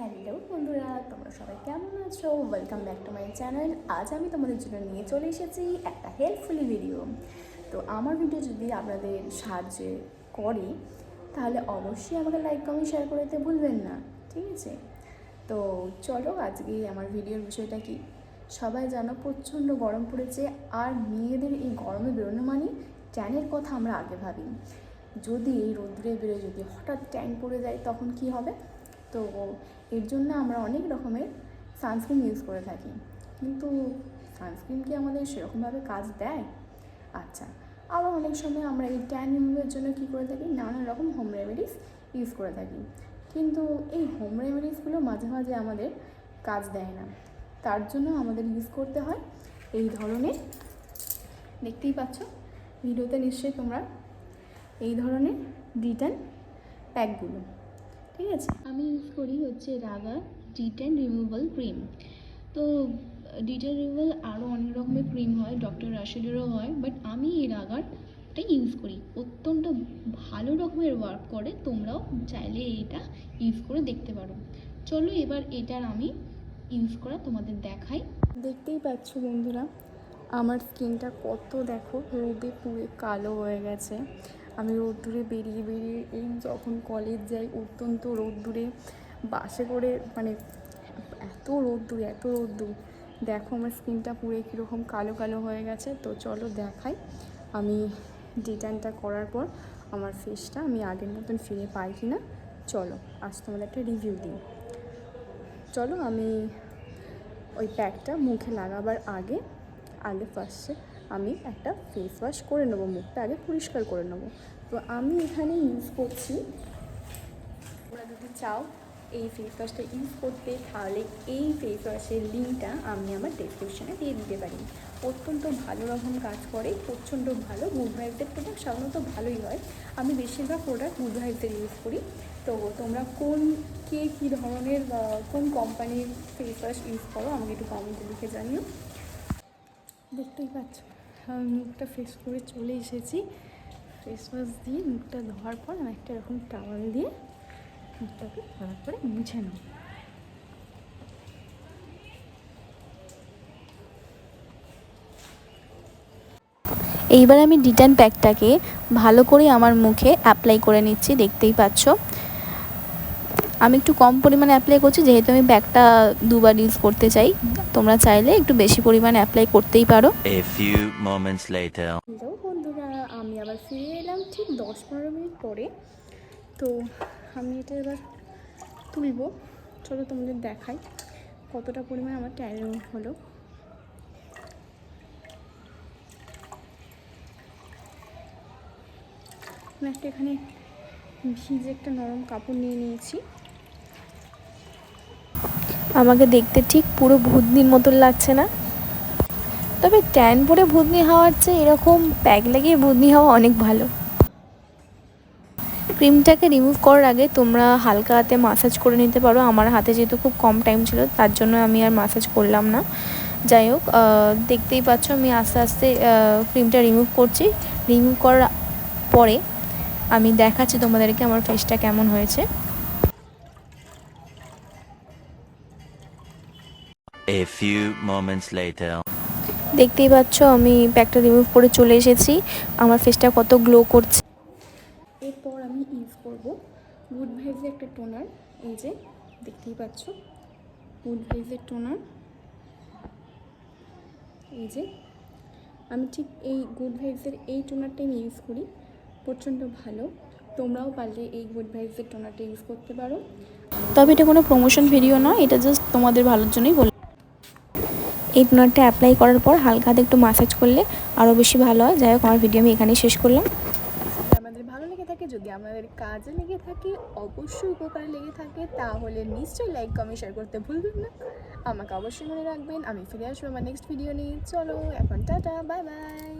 Hello বন্ধুরা, তোমরা সবাই কেমন আছো? Welcome back to my channel আজ আমি তোমাদের জন্য নিয়ে চলে এসেছি একটা হেল্পফুলি ভিডিও তো আমার ভিডিও যদি আপনাদের সাহায্য করে, তাহলে অবশ্যই আমাকে লাইক কমেন্ট শেয়ার করে দিতে ভুলবেন না, ঠিক আছে? তো চলো আজকে আমার ভিডিওর বিষয়টা কি? সবাই জানো প্রচণ্ড গরম পড়েছে, আর মেয়েদের এই গরমে বেরোনো মানে ট্যানের কথা আমরা আগে ভাবি যদি এই রৌদ্রে বেরোয়, যদি হঠাৎ ট্যান পড়ে যায়, তখন কি হবে? তো এর জন্য আমরা অনেক রকমের সানস্ক্রিন ইউজ করে থাকি। কিন্তু সানস্ক্রিন কি আমাদের সেরকমভাবে কাজ দেয়? আচ্ছা আবার অনেক সময় আমরা এই ট্যান রিমুভের জন্য কী করে থাকি? নানান রকম হোম রেমেডিস ইউজ করে থাকি। কিন্তু এই হোম রেমেডিসগুলো মাঝে মাঝে আমাদের কাজ দেয় না। তার জন্য আমাদের ইউজ করতে হয় এই ধরনের, দেখতেই পাচ্ছ, ভিডিওতে নিশ্চয়ই তোমরা এই ধরনের রিটার্ন প্যাকগুলো ঠিক আছে? আমি ইউজ করি হচ্ছে রাগা ডিটেন রিমুভাল ক্রিম তো ডিটেন রিমুভাল আরও অনেক রকমের ক্রিম হয় ডক্টর রাশেলেরও হয় বাট আমি এই রাগারটা ইউজ করি। অত্যন্ত ভালো রকমের ওয়ার্ক করে, তোমরাও চাইলে এটা ইউজ করে দেখতে পারো। চলো এবার এটার আমি ইউজ করা তোমাদের দেখাই। দেখতেই পাচ্ছ বন্ধুরা, আমার স্কিনটা কত দেখো, রোদে পুড়ে কালো হয়ে গেছে। আমি রোদ্দুরে বেরিয়ে বেরিয়ে এই যখন কলেজ যাই অত্যন্ত রোদ্দুরে, বাসে করে মানে এত রোদ্দুর এত রোদ্দুর। দেখো আমার স্কিনটা পুরো কীরকম কালো কালো হয়ে গেছে। তো চলো দেখাই। আমি ডিটাইনটা করার পর আমার ফেসটা আমি আগের মতন ফিরে পাই কি না চলো, আজ তোমাদের একটা রিভিউ দিই। চলো আমি ওই প্যাকটা মুখে লাগাবার আগে আগে ফার্স্টে আমি একটা ফেস ওয়াশ করে নেব, মুখটা আগে পরিষ্কার করে নেব। তো আমি এখানে ইউজ করছি, তোমরা যদি চাও এই ফেস ওয়াশটা ইউজ করতে, তাহলে এই ফেস ওয়াশের লিঙ্কটা আমি আমার ডেসক্রিপশানে দিয়ে দিতে পারি। অত্যন্ত ভালো রকম কাজ করে, প্রচণ্ড ভালো গুড ভাইবসের প্রোডাক্ট সাধারণত ভালোই হয়। আমি বেশিরভাগ প্রোডাক্ট গুড ভাইবসের ইউজ করি। তো তোমরা কোন, কে কী ধরনের কোন কোম্পানির ফেস ওয়াশ ইউজ করো, আমাকে একটু কমেন্টে লিখে জানিও। দেখতেই পাচ্ছ। মুখটা ফেস করে চলে এসেছি। ফেস ওয়াশ দিয়ে মুখটা ধোয়ার পর আমি একটা এরকম টাওয়াল দিয়ে মুখটাকে ভালো করে মুছে নেব। এইবার আমি ডিটান প্যাকটাকে ভালো করে আমার মুখে অ্যাপ্লাই করে নিচ্ছি, দেখতেই পাচ্ছ। আমি একটু কম পরিমাণে অ্যাপ্লাই করছি যেহেতু আমি ব্যাগটা দুবার ইউজ করতে চাই। তোমরা চাইলে একটু বেশি পরিমাণে অ্যাপ্লাই করতেই পারো. হ্যালো বন্ধুরা আমি আবার ফিরে এলাম ঠিক দশ পনেরো মিনিট পরে। তো আমি এটা এবার তুলব। চলো তোমাদের দেখাই কতটা পরিমাণ আমার ট্যান হলো। আমি একটা এখানে ভিজে একটা নরম কাপড় নিয়ে নিয়েছি। আমাকে দেখতে ঠিক পুরো ভূতনির মতন লাগছে না। তবে ট্যান পরে ভূতনি হওয়ার চেয়ে এরকম প্যাক লাগিয়ে ভূতনি হওয়া অনেক ভালো। ক্রিমটাকে রিমুভ করার আগে তোমরা হালকা হাতে মাসাজ করে নিতে পারো। আমার হাতে যেহেতু খুব কম টাইম ছিল, তার জন্য আমি আর মাসাজ করলাম না। যাই হোক দেখতেই পাচ্ছ আমি আস্তে আস্তে ক্রিমটা রিমুভ করছি। রিমুভ করার পরে আমি দেখাচ্ছি তোমাদেরকে আমার ফেসটা কেমন হয়েছে। A few moments later. দেখতেই পাচ্ছ আমি প্যাকটা রিমুভ করে চলে এসেছি। আমার ফেসটা কত গ্লো করছে। এরপর আমি ইউজ করব গুড ভাইজের একটা টোনার এই যে দেখতেই পাচ্ছ। গুড ভাইজের টোনার এই যে আমি ঠিক এই গুড ভাইজের এই টোনারটাই আমি ইউজ করি। প্রচণ্ড ভালো। তোমরাও পারলে এই গুড ভাইজের টোনারটা ইউজ করতে পারো। তবে এটা কোনো প্রমোশন ভিডিও নয় এটা জাস্ট তোমাদের ভালোর জন্যই বল এই টোনারটা অ্যাপ্লাই করার পর হালকা হাতে একটু মাসাজ করলে আরও বেশি ভালো হয়। যাই হোক, আমার ভিডিও আমি এখানেই শেষ করলাম। আমাদের ভালো লেগে থাকে, যদি আমাদের কাজে লেগে থাকে, অবশ্যই উপকারে লেগে থাকে, তাহলে নিশ্চয়ই লাইক কমেন্ট শেয়ার করতে ভুলবেন না। আমাকে অবশ্যই মনে রাখবেন। আমি ফিরে আসব আমার নেক্সট ভিডিও নিয়ে। চলো, এখন টাটা বাই বাই